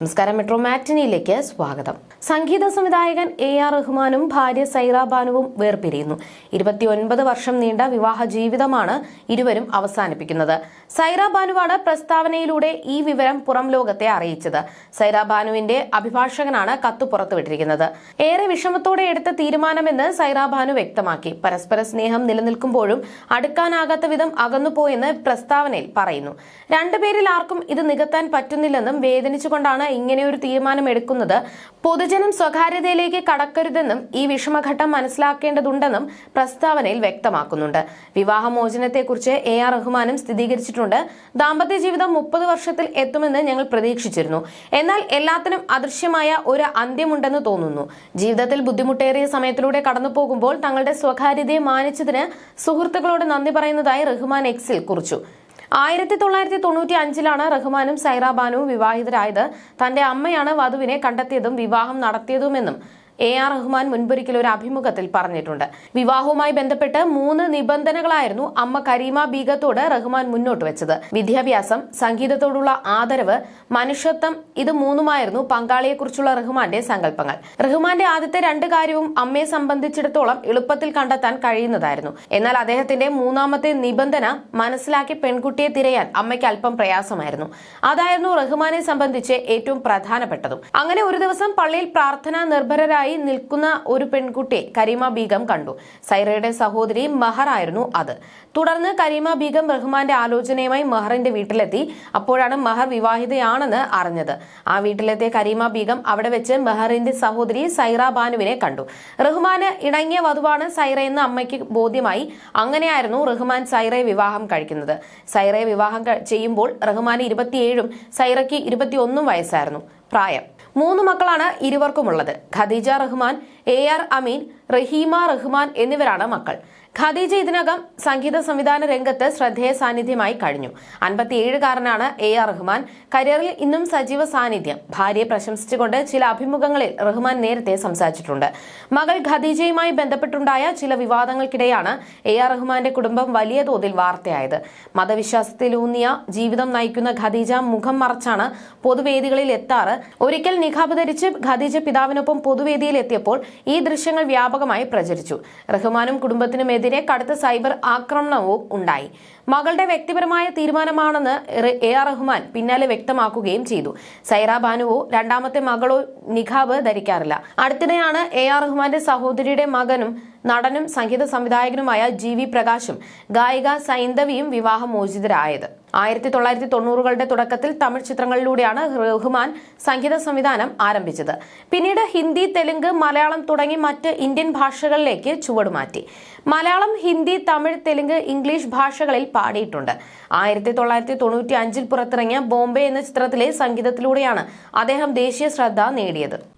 നമസ്കാരം മെട്രോ മാറ്റിനിയിലേക്ക് സ്വാഗതം. സംഗീത സംവിധായകൻ എ ആർ റഹ്മാനും ഭാര്യ സൈറ ബാനുവും വേർപിരിയുന്നു. ഇരുപത്തിയൊൻപത് വർഷം നീണ്ട വിവാഹ ജീവിതമാണ് ഇരുവരും അവസാനിപ്പിക്കുന്നത്. സൈറ ബാനുവാണ് പ്രസ്താവനയിലൂടെ ഈ വിവരം പുറം ലോകത്തെ അറിയിച്ചത്. സൈറ ബാനുവിന്റെ അഭിഭാഷകനാണ് കത്ത് പുറത്തുവിട്ടിരിക്കുന്നത്. ഏറെ വിഷമത്തോടെ എടുത്ത തീരുമാനമെന്ന് സൈറ ബാനു വ്യക്തമാക്കി. പരസ്പര സ്നേഹം നിലനിൽക്കുമ്പോഴും അടുക്കാനാകാത്ത വിധം അകന്നുപോയെന്ന് പ്രസ്താവനയിൽ പറയുന്നു. രണ്ടുപേരിൽ ആർക്കും ഇത് നികത്താൻ പറ്റുന്നില്ലെന്നും വേദനിച്ചുകൊണ്ടാണ് ഇങ്ങനെയൊരു തീരുമാനം എടുക്കുന്നത് പൊതുജനം സ്വകാര്യതയിലേക്ക് കടക്കരുതെന്നും ഈ വിഷമഘട്ടം മനസ്സിലാക്കേണ്ടതുണ്ടെന്നും പ്രസ്താവനയിൽ വ്യക്തമാക്കുന്നുണ്ട്. വിവാഹമോചനത്തെക്കുറിച്ച് എ ആർ റഹ്മാനും സ്ഥിരീകരിച്ചിട്ടുണ്ട്. ദാമ്പത്യ ജീവിതം മുപ്പത് വർഷത്തിൽ എത്തുമെന്ന് ഞങ്ങൾ പ്രതീക്ഷിച്ചിരുന്നു. എന്നാൽ എല്ലാത്തിനും അദൃശ്യമായ ഒരു അന്ത്യമുണ്ടെന്ന് തോന്നുന്നു. ജീവിതത്തിൽ ബുദ്ധിമുട്ടേറിയ സമയത്തിലൂടെ കടന്നു പോകുമ്പോൾ തങ്ങളുടെ സ്വകാര്യതയെ മാനിച്ചതിന് സുഹൃത്തുക്കളോട് നന്ദി പറയുന്നതായി റഹ്മാൻ എക്സിൽ കുറിച്ചു. ആയിരത്തി തൊള്ളായിരത്തി തൊണ്ണൂറ്റി അഞ്ചിലാണ് റഹ്മാനും സൈറ ബാനുവും വിവാഹിതരായത്. തന്റെ അമ്മയാണ് വധുവിനെ കണ്ടെത്തിയതും വിവാഹം നടത്തിയതുമെന്നും എ ആർ റഹ്മാൻ മുൻപൊരിക്കൽ ഒരു അഭിമുഖത്തിൽ പറഞ്ഞിട്ടുണ്ട്. വിവാഹവുമായി ബന്ധപ്പെട്ട് മൂന്ന് നിബന്ധനകളായിരുന്നു അമ്മ കരീമ ബീഗത്തോട് റഹ്മാൻ മുന്നോട്ട് വെച്ചത്. വിദ്യാഭ്യാസം സംഗീതത്തോടുള്ള ആദരവ് മനുഷ്യത്വം ഇത് മൂന്നുമായിരുന്നു പങ്കാളിയെക്കുറിച്ചുള്ള റഹ്മാന്റെ സങ്കല്പങ്ങൾ. റഹ്മാന്റെ ആദ്യത്തെ രണ്ട് കാര്യവും അമ്മയെ സംബന്ധിച്ചിടത്തോളം എളുപ്പത്തിൽ കണ്ടെത്താൻ കഴിയുന്നതായിരുന്നു. എന്നാൽ അദ്ദേഹത്തിന്റെ മൂന്നാമത്തെ നിബന്ധന മനസ്സിലാക്കി പെൺകുട്ടിയെ തിരയാൻ അമ്മയ്ക്ക് അല്പം പ്രയാസമായിരുന്നു. അതായിരുന്നു റഹ്മാനെ സംബന്ധിച്ച് ഏറ്റവും പ്രധാനപ്പെട്ടതും. അങ്ങനെ ഒരു ദിവസം പള്ളിയിൽ പ്രാർത്ഥനാ നിർഭരരായി നിൽക്കുന്ന ഒരു പെൺകുട്ടിയെ കരീമ ബീഗം കണ്ടു. സൈറയുടെ സഹോദരി മെഹർ ആയിരുന്നു അത്. തുടർന്ന് കരീമ ബീഗം റഹ്മാന്റെ ആലോചനയുമായി മെഹറിന്റെ വീട്ടിലെത്തി. അപ്പോഴാണ് മെഹർ വിവാഹിതയാണെന്ന് അറിഞ്ഞത്. ആ വീട്ടിലെത്തിയ കരീമ ബീഗം അവിടെ വെച്ച് മെഹറിന്റെ സഹോദരി സൈറ ബാനുവിനെ കണ്ടു. റഹ്മാന് ഇണങ്ങിയ വധുവാണ് സൈറ എന്ന് അമ്മയ്ക്ക് ബോധ്യമായി. അങ്ങനെയായിരുന്നു റഹ്മാൻ സൈറയെ വിവാഹം കഴിക്കുന്നത്. സൈറയെ വിവാഹം ചെയ്യുമ്പോൾ റഹ്മാന് ഇരുപത്തിയേഴും സൈറയ്ക്ക് ഇരുപത്തിയൊന്നും വയസ്സായിരുന്നു. പ്രായം. മൂന്ന് മക്കളാണ് ഇരുവർക്കുമുള്ളത്. ഖദീജ റഹ്മാൻ എ ആർ അമീൻ റഹീമ റഹ്മാൻ എന്നിവരാണ് മക്കൾ. ഖദീജ ഇതിനകം സംഗീത സംവിധാന രംഗത്ത് ശ്രദ്ധേയ സാന്നിധ്യമായി കഴിഞ്ഞു. അൻപത്തിയേഴുകാരനാണ് എ ആർ റഹ്മാൻ. കരിയറിൽ ഇന്നും സജീവ സാന്നിധ്യം. ഭാര്യയെ പ്രശംസിച്ചുകൊണ്ട് ചില അഭിമുഖങ്ങളിൽ റഹ്മാൻ നേരത്തെ സംസാരിച്ചിട്ടുണ്ട്. മകൾ ഖദീജയുമായി ബന്ധപ്പെട്ടുണ്ടായ ചില വിവാദങ്ങൾക്കിടെയാണ് എ ആർ റഹ്മാന്റെ കുടുംബം വലിയ തോതിൽ വാർത്തയായത്. മതവിശ്വാസത്തിലൂന്നിയ ജീവിതം നയിക്കുന്ന ഖദീജ മുഖം മറച്ചാണ് പൊതുവേദികളിൽ എത്താറ്. ഒരിക്കൽ നിഖാബ് ധരിച്ച് ഖദീജ പിതാവിനൊപ്പം പൊതുവേദിയിൽ എത്തിയപ്പോൾ ഈ ദൃശ്യങ്ങൾ വ്യാപകമായി പ്രചരിച്ചു. റഹ്മാനും കുടുംബത്തിനുമെതിരെ കടുത്ത സൈബർ ആക്രമണവും ഉണ്ടായി. മകളുടെ വ്യക്തിപരമായ തീരുമാനമാണെന്ന് എ ആർ റഹ്മാൻ പിന്നാലെ വ്യക്തമാക്കുകയും ചെയ്തു. സൈറ ബാനുവോ രണ്ടാമത്തെ മകളോ നിഖാബ് ധരിക്കാറില്ല. അടുത്തിടെയാണ് എ ആർ റഹ്മാന്റെ സഹോദരിയുടെ മകനും നടനും സംഗീത സംവിധായകനുമായ ജി വി പ്രകാശും ഗായിക സൈന്ധവിയും വിവാഹമോചിതരായത്. ആയിരത്തി തൊള്ളായിരത്തി തൊണ്ണൂറുകളുടെ തുടക്കത്തിൽ തമിഴ് ചിത്രങ്ങളിലൂടെയാണ് റഹ്മാൻ സംഗീത സംവിധാനം ആരംഭിച്ചത്. പിന്നീട് ഹിന്ദി തെലുങ്ക് മലയാളം തുടങ്ങി മറ്റ് ഇന്ത്യൻ ഭാഷകളിലേക്ക് ചുവടുമാറ്റി മലയാളം ഹിന്ദി തമിഴ് തെലുങ്ക് ഇംഗ്ലീഷ് ഭാഷകളിൽ പാടിയിട്ടുണ്ട്. ആയിരത്തി തൊള്ളായിരത്തി തൊണ്ണൂറ്റി അഞ്ചിൽ പുറത്തിറങ്ങിയ ബോംബെ എന്ന ചിത്രത്തിലെ സംഗീതത്തിലൂടെയാണ് അദ്ദേഹം ദേശീയ ശ്രദ്ധ നേടിയത്.